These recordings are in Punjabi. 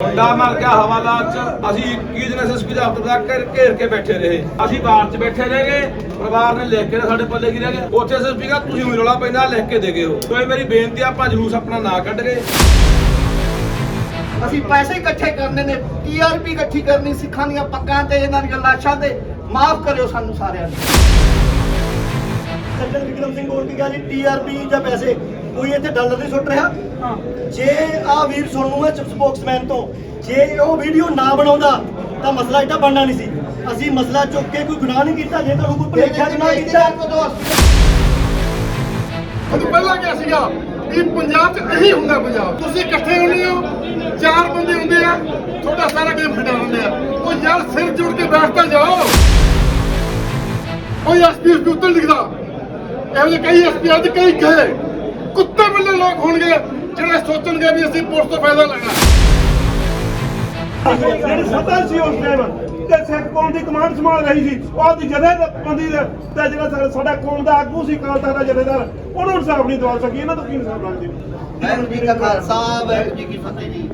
ਮੁੰਡਾ ਮਰ ਗਿਆ ਹਵਾਲਾਤ ਚ, ਅਸੀਂ 21 ਦਿਨ ਐਸਐਸਪੀ ਦਾ ਹਫਤਾ ਤੱਕ ਘੇਰ ਕੇ ਬੈਠੇ ਰਹੇ। ਅਸੀਂ ਬਾਹਰ ਚ ਬੈਠੇ ਰਹੇਗੇ ਪਰਿਵਾਰ ਨੇ ਲਿਖ ਕੇ ਸਾਡੇ ਪੱਲੇ ਕੀ ਰਹਿ ਗਿਆ ਉੱਥੇ ਐਸਐਸਪੀ ਕਹਾ ਤੁਸੀਂ ਵੀ ਰੌਲਾ ਪੈਂਦਾ ਲਿਖ ਕੇ ਦੇ ਗਏ ਹੋ ਸੋ ਮੇਰੀ ਬੇਨਤੀ ਆ ਆਪਾਂ ਜਲੂਸ ਆਪਣਾ ਨਾ ਕੱਢ ਗਏ ਅਸੀਂ ਪੈਸੇ ਇਕੱਠੇ ਕਰਨੇ ਨੇ ਟੀਆਰਪੀ ਇਕੱਠੀ ਕਰਨੀ, ਸਿੱਖਾਂ ਦੀਆਂ ਪੱਗਾਂ ਤੇ, ਇਹਨਾਂ ਦੀਆਂ ਲਾਸ਼ਾਂ ਤੇ। ਮਾਫ ਕਰਿਓ ਸਾਨੂੰ ਸਾਰਿਆਂ ਨੂੰ। ਸੱਜਣ ਵਿਕਰਮ ਸਿੰਘ ਬੋਲ ਕੇ ਗਿਆ ਜੀ? ਟੀਆਰਪੀ ਜਾਂ ਪੈਸੇ? ਕੋਈ ਇੱਥੇ ਡਾਲਰ ਨਹੀਂ ਸੁੱਟ ਰਿਹਾ? ਜੇ ਆ ਵੀਰ ਸੋਨੂ ਹੈ ਸਪੋਕਸਮੈਨ ਤੋਂ ਜੇ ਉਹ ਵੀਡੀਓ ਨਾ ਬਣਾਉਂਦਾ ਤਾਂ ਮਸਲਾ ਇੱਡਾ ਬਣਨਾ ਨਹੀਂ ਸੀ। ਅਸੀਂ ਮਸਲਾ ਚੁੱਕ ਕੇ ਕੋਈ ਗੁਨਾਹ ਨਹੀਂ ਕੀਤਾ ਜੇ ਤੁਹਾਨੂੰ ਕੋਈ ਭੁਲੇਖਾ ਗੁਨਾਹ ਕੀਤਾ। ਤੁਹਾਨੂੰ ਪਹਿਲਾਂ ਕਿਹਾ ਸੀਗਾ ਵੀ ਪੰਜਾਬ 'ਚ ਇਹੀ ਹੁੰਦਾ ਪੰਜਾਬ। ਤੁਸੀਂ ਇਕੱਠੇ ਹੁੰਦੇ ਹੋ ਚਾਰ ਬੰਦੇ ਹੁੰਦੇ ਆ ਤੁਹਾਡਾ ਸਾਰਾ ਗੇਮ ਖਿਡਾ ਦਿੰਦੇ ਆ। ਉਹ ਯਾਰ ਸਿਰ ਜੁੜ ਕੇ ਬੈਠ ਤਾਂ ਜਾਓ। ਕੋਈ ਐਸਪੀ ਉਸ ਉੱਤਰ ਲਿਖਦਾ ਇਹੋ ਜਿਹੇ ਕਈ ਐਸਪੀ ਅੱਜ ਕਈ ਗਏ। ਕੁੱਤੇ ਬਿੱਲੇ ਲੋਕ ਹੋਣਗੇ ਜਿਹੜੇ ਸੋਚਣਗੇ ਵੀ ਅਸੀਂ ਪੁਲਿਸ ਤੋਂ ਫਾਇਦਾ ਲੈਣਾ। ਜਿਹੜੀ ਸੱਤਾ ਸੀ ਉਸ ਟਾਈਮ ਤੇ ਸਿੱਖ ਕੌਮ ਦੀ ਕਮਾਂਡ ਸੰਭਾਲ ਰਹੀ ਸੀ ਉਹ ਦੀ ਜਥੇਬੰਦੀ ਤੇ ਜਿਹੜਾ ਸਾਡਾ- ਕੌਮ ਦਾ ਆਗੂ ਸੀ ਕਾਲ ਤਖਤ ਦਾ ਜਥੇਦਾਰ ਉਹਨੂੰ ਇਨਸਾਫ ਨਹੀਂ ਦਵਾ ਸਕੀ ਇਹਨਾਂ ਤੋਂ ਕੀ ਇਨਸਾਫ ਮੰਗਦੇ ਵਾਹਿਗੁਰੂ ਜੀ ਕਾ ਖਾਲਸਾ ਵਾਹਿਗੁਰੂ ਜੀ ਕੀ ਫਤਿਹ ਜੀ।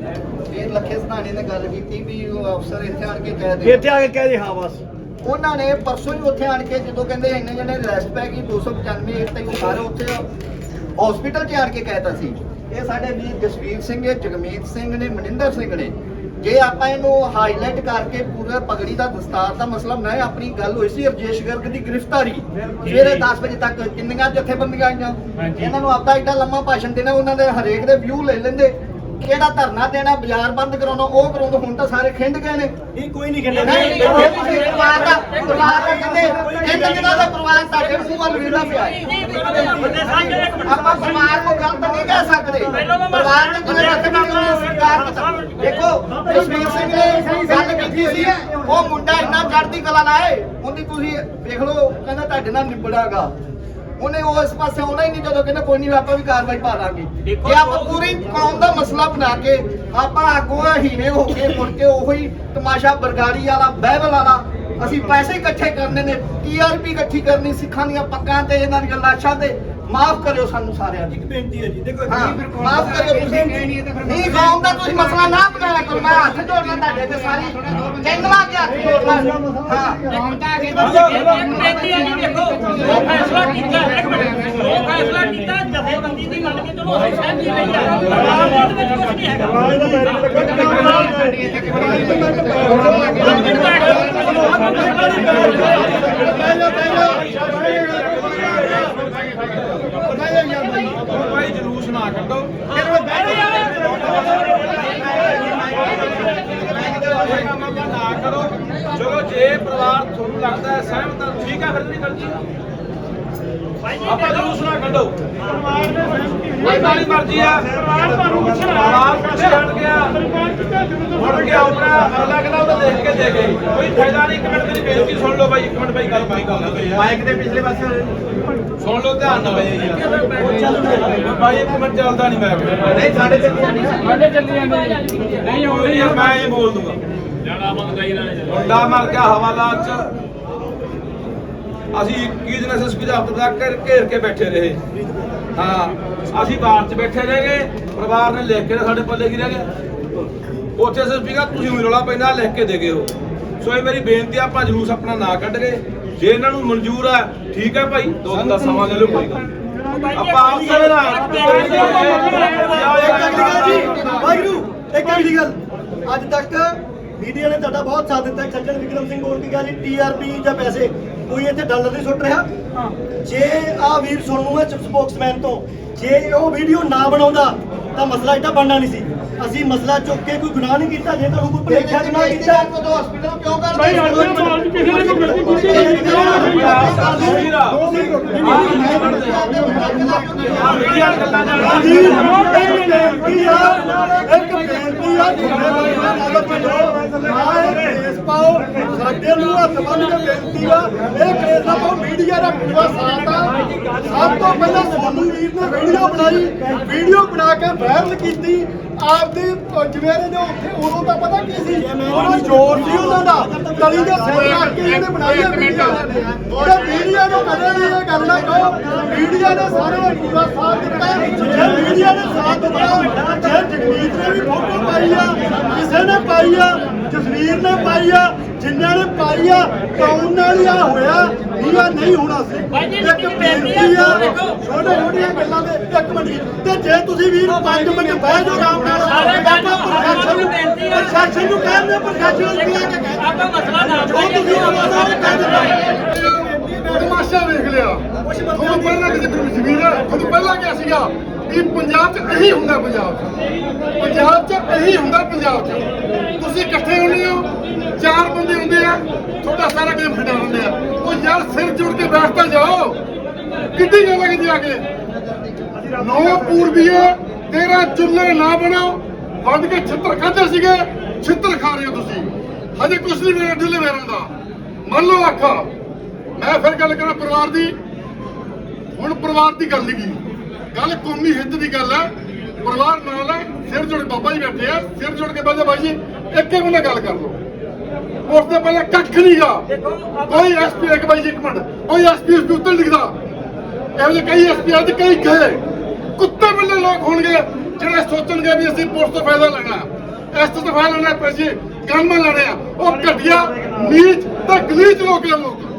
ਇਹ ਲੱਖੇ ਸਧਾਣੇ ਨੇ ਗੱਲ ਕੀਤੀ ਵੀ ਉਹ ਅਫਸਰ ਇੱਥੇ ਆਣ ਕੇ ਕਹਿ ਦੇ ਇੱਥੇ ਆ ਕੇ ਕਹਿ ਦੇ ਹਾਂ ਬਸ। ਉਹਨਾਂ ਨੇ ਪਰਸੋਂ ਹੀ ਉੱਥੇ ਆਣ ਕੇ ਜਦੋਂ ਕਹਿੰਦੇ ਇੰਨੇ ਜਣੇ ਰੈਸਟ ਪੈ ਗਈ 295 ਇੱਕ ਤੱਕ ਸਾਰੇ ਉੱਥੇ ਹਸਪੀਟਲ 'ਚ ਆਣ ਕੇ ਕਹਿਤਾ ਸੀ। ਇਹ ਸਾਡੇ ਵੀਰ ਜਸਵੀਰ ਸਿੰਘ ਜਗਮੀਤ ਸਿੰਘ ਨੇ ਮਨਿੰਦਰ ਸਿੰਘ ਨੇ। ਜੇ ਆਪਾਂ ਇਹਨੂੰ ਹਾਈਲਾਈਟ ਕਰਕੇ ਪੂਰਾ ਪਗੜੀ ਦਾ ਦਸਤਾਰ ਦਾ ਮਸਲਾ ਮੈਂ ਆਪਣੀ ਗੱਲ ਹੋਈ ਸੀ ਰਜੇਸ਼ ਗਰਗ ਦੀ ਗ੍ਰਿਫਤਾਰੀ। ਸਵੇਰੇ 10 ਵਜੇ ਤੱਕ ਕਿੰਨੀਆਂ ਜਥੇਬੰਦੀਆਂ ਆਈਆਂ? ਇਹਨਾਂ ਨੂੰ ਆਪਦਾ ਐਡਾ ਲੰਮਾ ਭਾਸ਼ਣ ਦੇਣਾ ਉਹਨਾਂ ਦੇ ਹਰੇਕ ਦੇ ਵਿਊ ਲੈ ਲੈਂਦੇ। ਕਿਹੜਾ ਧਰਨਾ ਦੇਣਾ ਬਾਜ਼ਾਰ ਬੰਦ ਕਰਾਉਣਾ ਉਹ ਕਰਾਉਂਦੇ ਹੁਣ ਤਾਂ ਸਾਰੇ ਖਿੰਡ ਗਏ ਨੇ। ਨਹੀਂ ਕੋਈ ਨਹੀਂ ਨਹੀਂ ਕਹਿੰਦਾ ਨਹੀਂ ਪਰਿਵਾਰ ਦਾ ਪਰਿਵਾਰ ਦਾ ਕਹਿੰਦੇ ਇਹ ਦਿਨਾਂ ਦਾ ਪਰਿਵਾਰ ਤੁਹਾਡੇ ਮੂੰਹ ਵੱਲ ਵੇਖਦਾ ਪਿਆ। ਆਪਾਂ ਪਰਿਵਾਰ ਨੂੰ ਗਲਤ ਨਹੀਂ ਕਹਿ ਸਕਦੇ। ਪਰਿਵਾਰ ਨੇ ਜਿਵੇਂ ਰੱਖਣਾ ਸਰਕਾਰ ਨੂੰ ਦੇਖੋ ਜਸਵੀਰ ਸਿੰਘ ਨੇ ਗੱਲ ਕੀਤੀ ਸੀ ਉਹ ਮੁੰਡਾ ਇੰਨਾ ਚੜ੍ਹਦੀ ਕਲਾ ਲਾਏ ਉਹਦੀ ਤੁਸੀਂ ਵੇਖ ਲਓ ਕਹਿੰਦਾ ਤੁਹਾਡੇ ਨਾਲ ਨਿਬੜਾਗਾ। ਉਹਨੇ ਉਹ ਇਸ ਪਾਸੇ ਆਉਣਾ ਹੀ ਨਹੀਂ ਜਦੋਂ ਕਹਿੰਦਾ ਕੋਈ ਨਹੀਂ ਆਪਾਂ ਵੀ ਕਾਰਵਾਈ ਪਾ ਲਾਂਗੇ। ਜੇ ਆਪਾਂ ਪੂਰੀ ਕੌਮ ਦਾ ਮਸਲਾ ਬਣਾ ਕੇ ਆਪਾਂ ਅੱਗੋਂ ਹੀਰੇ ਹੋ ਕੇ ਮੁੜ ਕੇ ਉਹੀ ਤਮਾਸ਼ਾ ਬਰਗਾੜੀ ਵਾਲਾ ਬਹਿਬਲ ਵਾਲਾ ਅਸੀਂ ਪੈਸੇ ਇਕੱਠੇ ਕਰਨੇ ਨੇ ਟੀਆਰਪੀ ਇਕੱਠੀ ਕਰਨੀ ਸਿੱਖਾਂ ਦੀਆਂ ਪੱਗਾਂ ਤੇ ਇਹਨਾਂ ਦੀਆਂ ਲਾਸ਼ਾਂ ਤੇ ਮਾਫ ਕਰਿਓ ਸਾਨੂੰ ਸਾਰਿਆਂ ਨੂੰ ਇੱਕ ਬੇਨਤੀ ਹੈ ਜੀ ਦੇਖੋ ਮਾਫ ਕਰਿਓ ਤੁਸੀਂ। ਨਹੀਂ ਕੌਮ ਦਾ ਤੁਸੀਂ ਮਸਲਾ ਨਾ ਬਣਾਇਆ ਕਰੋ। ਮੈਂ ਹੱਥ ਜੋੜਨਾ ਤੁਹਾਡੇ ਤੇ ਸਾਰੀ। ਚੰਗਲਾ ਕੇ ਹੱਥ ਜੋੜਨਾ। ਹਾਂ। ਬੇਨਤੀ ਹੈ ਜੀ ਦੇਖੋ ਉਹ ਫੈਸਲਾ ਕੀਤਾ ਇੱਕ ਮਿੰਟ। ਉਹ ਫੈਸਲਾ ਕੀਤਾ ਜਥੇਬੰਦੀ ਦੀ ਮੰਨ ਕੇ ਚਲੋ ਅਸੀਂ ਸਹਿਮਤੀ ਲਈ ਆ ਉਹਦੇ ਵਿੱਚ ਕੁਝ ਨਹੀਂ ਹੈਗਾ ਆਵਾਜ਼ ਦਾ ਪੈਰ ਭਾਈ ਜਲੂਸ ਨਾ ਕੱਢੋ ਨਾ ਕਰੋ ਚਲੋ ਜੇ ਪਰਿਵਾਰ ਤੁਹਾਨੂੰ ਲੱਗਦਾ ਹੈ ਸਹਿਮਤ ਆ ਠੀਕ ਹੈ ਫਿਰ ਨਹੀਂ ਕਰਦੀ ਆਪਾਂ ਜਲੂਸ ਨਾ ਕੱਢੋ। ਕੋਈ ਵਾਲੀ ਮਰਜ਼ੀ ਆ। ਪਰਿਵਾਰ ਪਿੱਛੇ ਹਟ ਗਿਆ। ਮੁੜ ਗਿਆ ਆਪਣਾ ਅਗਲਾ ਕਹਿੰਦਾ ਉਹ ਤਾਂ ਦੇਖ ਕੇ ਦੇ ਗਏ। ਕੋਈ ਫਾਇਦਾ ਨਹੀਂ ਇੱਕ ਮਿੰਟ ਮੇਰੀ ਬੇਨਤੀ ਸੁਣ ਲਓ ਬਾਈ ਇੱਕ ਮਿੰਟ ਬਾਈ ਗੱਲ ਬਾਈ ਗੱਲ ਮਾਈਕ ਦੇ ਪਿਛਲੇ ਪਾਸੇ ਸੁਣ ਲਓ ਧਿਆਨ ਨਾਲ ਬਾਈ ਇੱਕ ਮਿੰਟ ਚੱਲਦਾ ਨਹੀਂ ਮੈਂ। ਨਹੀਂ ਸਾਡੇ ਸਾਡੇ ਚੱਲੀ ਜਾਂਦੇ ਨਹੀਂ ਹੋਣੀ ਯਾਰ ਮੈਂ ਇਹ ਬੋਲ ਦੂੰਗਾ। ਮੁੰਡਾ ਮਰ ਗਿਆ ਹਵਾਲਾਤ ਚ। ਅਸੀਂ 21 ਦਿਨ ਐਸਐਸਪੀ ਦਾ ਹਫਤਾ ਤੱਕ ਘੇਰ- ਘੇਰ ਕੇ ਬੈਠੇ ਰਹੇ। ਹਾਂ ਅਸੀਂ ਬਾਹਰ ਚ ਬੈਠੇ ਰਹੇਗੇ ਪਰਿਵਾਰ ਨੇ ਲਿਖ ਕੇ ਨਾ ਸਾਡੇ ਪੱਲੇ ਕੀ ਰਹਿ ਗਿਆ ਉੱਥੇ ਐਸਐਸਪੀ ਕਹਾ ਤੁਸੀਂ ਵੀ ਰੌਲਾ ਪੈਂਦਾ ਲਿਖ ਕੇ ਦੇ ਗਏ ਹੋ ਸੋ ਇਹ ਮੇਰੀ ਬੇਨਤੀ ਆ ਆਪਾਂ ਜਲੂਸ ਆਪਣਾ ਨਾ ਕੱਢ ਗਏ ਜੇ ਇਹਨਾਂ ਨੂੰ ਮਨਜ਼ੂਰ ਹੈ ਠੀਕ ਹੈ ਭਾਈ ਦੋ ਦਿਨ ਦਾ ਸਮਾਂ ਦੇ ਲਓ ਕੋਈ ਗੱਲ ਨਹੀਂ। ਆਪਾਂ ਆਪਸੇ ਇੱਕ ਗੱਲ ਜੀ ਵਾਹਿਗੁਰੂ ਇੱਕ ਗੱਲ ਦੀ ਗੱਲ। ਅੱਜ ਤੱਕ ਮੀਡੀਆ ਨੇ ਤੁਹਾਡਾ ਬਹੁਤ ਸਾਥ ਦਿੱਤਾ। ਸੱਜਣ ਵਿਕਰਮ ਸਿੰਘ ਬੋਲ ਕੇ ਗਿਆ ਜੀ ਟੀਆਰਪੀ ਜਾਂ ਪੈਸੇ? ਕੋਈ ਇੱਥੇ ਡਾਲਰ ਨਹੀਂ ਸੁੱਟ ਰਿਹਾ? ਜੇ ਆ ਵੀਰ ਸੋਨੂ ਹੈ ਸਪੋਕਸਮੈਨ ਤੋਂ ਜੇ ਉਹ ਵੀਡੀਓ ਨਾ ਬਣਾਉਂਦਾ ਤਾਂ ਮਸਲਾ ਇੱਡਾ ਬਣਨਾ ਨਹੀਂ ਸੀ ਅਸੀਂ ਮਸਲਾ ਚੁੱਕ ਕੇ ਕੋਈ ਗੁਨਾਹ ਨਹੀਂ ਕੀਤਾ ਜੇ ਤੁਹਾਨੂੰ ਕੋਈ ਭੁਲੇਖਾ ਗੁਨਾਹ ਕੀਤਾ ਕਦੋਂ ਹਸਪੀਟਲ ਕਿਉਂ ਕਰ ਭਾਈ ਹੱਥ ਨਾਲ ਮਾਰ ਕਿਸੇ ਨੇ ਕੋਈ ਗਲਤੀ ਕੀਤੀ ਨਹੀਂ ਸਾਡੇ ਨੂੰ ਹੱਥ ਬੰਨ ਕੇ ਬੇਨਤੀ ਆ ਇਹ ਕੇਸ ਦਾ ਬਹੁਤ ਮੀਡੀਆ ਦਾ ਪੂਰਾ ਸਾਥ ਆ ਸਭ ਤੋਂ ਪਹਿਲਾਂ ਸੋਨੂ ਵੀਰ ਨੇ ਵੀਡੀਓ ਬਣਾਈ ਵੀਡੀਓ ਬਣਾ ਕੇ ਵਾਇਰਲ ਕੀਤੀ ਆਪਦੀ ਜਵੇਰੇ ਜੋ ਉੱਥੇ ਉਦੋਂ ਤਾਂ ਪਤਾ ਕੀ ਸੀ? ਉਹਨਾਂ ਜ਼ੋਰ ਸੀ ਉਹਨਾਂ ਦਾ। ਗਲੀ ਦੇ ਸਿਰ ਰੱਖ ਕੇ ਇਹਨੇ ਬਣਾਈ ਹੈ ਮੀਡੀਆ। ਉਹਦੇ ਮੀਡੀਆ ਨੂੰ ਕਦੇ ਵੀ ਇਹ ਗੱਲ ਨਾ ਕਹੋ। ਮੀਡੀਆ ਨੇ ਸਾਰੇ ਪੂਰਾ ਸਾਥ ਦਿੱਤਾ। ਜੇ ਮੀਡੀਆ ਨੇ ਸਾਥ ਦਿੱਤਾ ਜੇ ਜਗਮੀਤ ਨੇ ਵੀ ਫੋਟੋ ਪਾਈ ਆ ਕਿਸੇ ਨੇ ਪਾਈ ਆ ਜਸਵੀਰ ਨੇ ਪਾਈ ਆ ਜਿਨ੍ਹਾਂ ਨੇ ਪਾਈ ਆ ਕੌਣ ਨਾਲ ਹੀ ਆ ਹੋਇਆ ਇਹ ਆ ਨਹੀਂ ਹੋਣਾ ਸੀ। ਇੱਕ ਬੇਨਤੀ ਆ। ਛੋਟੇ ਛੋਟੀਆਂ ਗੱਲਾਂ ਦੇ ਇੱਕ ਮਿੰਟ ਤੇ ਜੇ ਤੁਸੀਂ ਵੀਰ 5 ਮਿੰਟ ਬਹਿ ਜਾਓ ਆਰਾਮ ਨਾਲ ਪ੍ਰਸ਼ਾਸਨ ਨੂੰ ਬੇਨਤੀ ਆ। ਪ੍ਰਸ਼ਾਸਨ ਨੂੰ ਕਹਿੰਦੇ ਪ੍ਰਸ਼ਾਸਨ ਨੂੰ ਕਿਹਾ ਕਿ ਆਪਾਂ ਮਸਲਾ ਨਾ ਜੋ ਤੁਸੀਂ ਉਹਨਾਂ ਦਾ ਕਹਿ ਦਿੱਤਾ ਤਮਾਸ਼ਾ ਵੇਖ ਲਿਆ। ਤੁਹਾਨੂੰ ਪਹਿਲਾਂ ਕਿਸੇ ਨੂੰ ਜ਼ਮੀਰ ਤੁਹਾਨੂੰ ਪਹਿਲਾਂ ਕਿਹਾ ਸੀਗਾ ਕਿ ਪੰਜਾਬ 'ਚ ਇਹੀ ਹੁੰਦਾ ਪੰਜਾਬ 'ਚ। ਪੰਜਾਬ 'ਚ ਇਹੀ ਹੁੰਦਾ ਪੰਜਾਬ 'ਚ। ਤੁਸੀਂ ਇਕੱਠੇ ਹੁੰਦੇ ਹੋ, ਚਾਰ ਬੰਦੇ ਹੁੰਦੇ ਆ, ਤੁਹਾਡਾ ਸਾਰਾ ਗੇਮ ਖਿਡਾ ਦਿੰਦੇ ਆ। ਉਹ ਯਾਰ ਸਿਰ ਜੁੜ ਕੇ ਬੈਠ ਤਾਂ ਜਾਓ। ਕਿੱਡੀ ਗੱਲ ਹੈ ਜਾ ਕੇ? ਨੌ ਪੂਰਬੀਏ ਤੇਰਾ ਚੁੱਲ੍ਹੇ ਨਾ ਬਣਾਓ। ਵੱਢ ਕੇ ਛਿੱਤਰ ਖਾਦੇ ਸੀਗੇ, ਛਿੱਤਰ ਖਾ ਰਹੇ ਹੋ ਤੁਸੀਂ। ਹਜੇ ਕੁਛ ਨਹੀਂ ਮੇਰੇ ਢਿੱਲੇ ਵੇਰਾਂ ਦਾ। ਮੰਨ ਲਓ ਆਖਾ ਮੈਂ ਫਿਰ ਗੱਲ ਕਰਾਂ ਪਰਿਵਾਰ ਦੀ। ਹੁਣ ਪਰਿਵਾਰ ਦੀ ਗੱਲ ਨਹੀਂ ਕੀ ਗੱਲ ਕੌਮੀ ਹਿੱਤ ਦੀ ਗੱਲ ਹੈ ਪਰਿਵਾਰ ਨਾਲ ਹੈ ਸਿਰ ਜੁੜ ਬਾਬਾ ਜੀ ਬੈਠੇ ਆ ਸਿਰ ਜੁੜ ਕੇ ਬੈਠੇ ਬਾਈ ਜੀ ਇੱਕ ਇੱਕ ਨਾਲ ਗੱਲ ਕਰ ਲਓ। ਉਸ ਤੋਂ ਪਹਿਲਾਂ ਕੱਖ ਨਹੀਂਗਾ ਕੋਈ ਐਸਪੀ ਇੱਕ ਬਾਈ ਜੀ ਇੱਕ ਮਿੰਟ। ਕੋਈ ਐਸਪੀ ਉਸ ਉੱਤੇ ਲਿਖਦਾ ਇਹੋ ਜਿਹੇ ਕਈ ਐਸਪੀ ਅੱਜ ਕਈ ਗਏ ਕੁੱਤੇ ਬਿੱਲੇ ਲੋਕ ਹੋਣਗੇ ਜਿਹੜੇ ਸੋਚਣਗੇ ਵੀ ਅਸੀਂ ਪੁਲਿਸ ਤੋਂ ਫਾਇਦਾ ਲੈਣਾ ਇਸ ਤੋਂ ਫਾਇਦਾ ਲੈਣਾ ਪੈਸੇ ਗਨਮੈਨ ਲੈਣੇ ਆ। ਉਹ ਘਟੀਆ ਨੀਚ ਤੇ ਗਲੀਚ ਲੋਕ ਆ ਲੋਕ।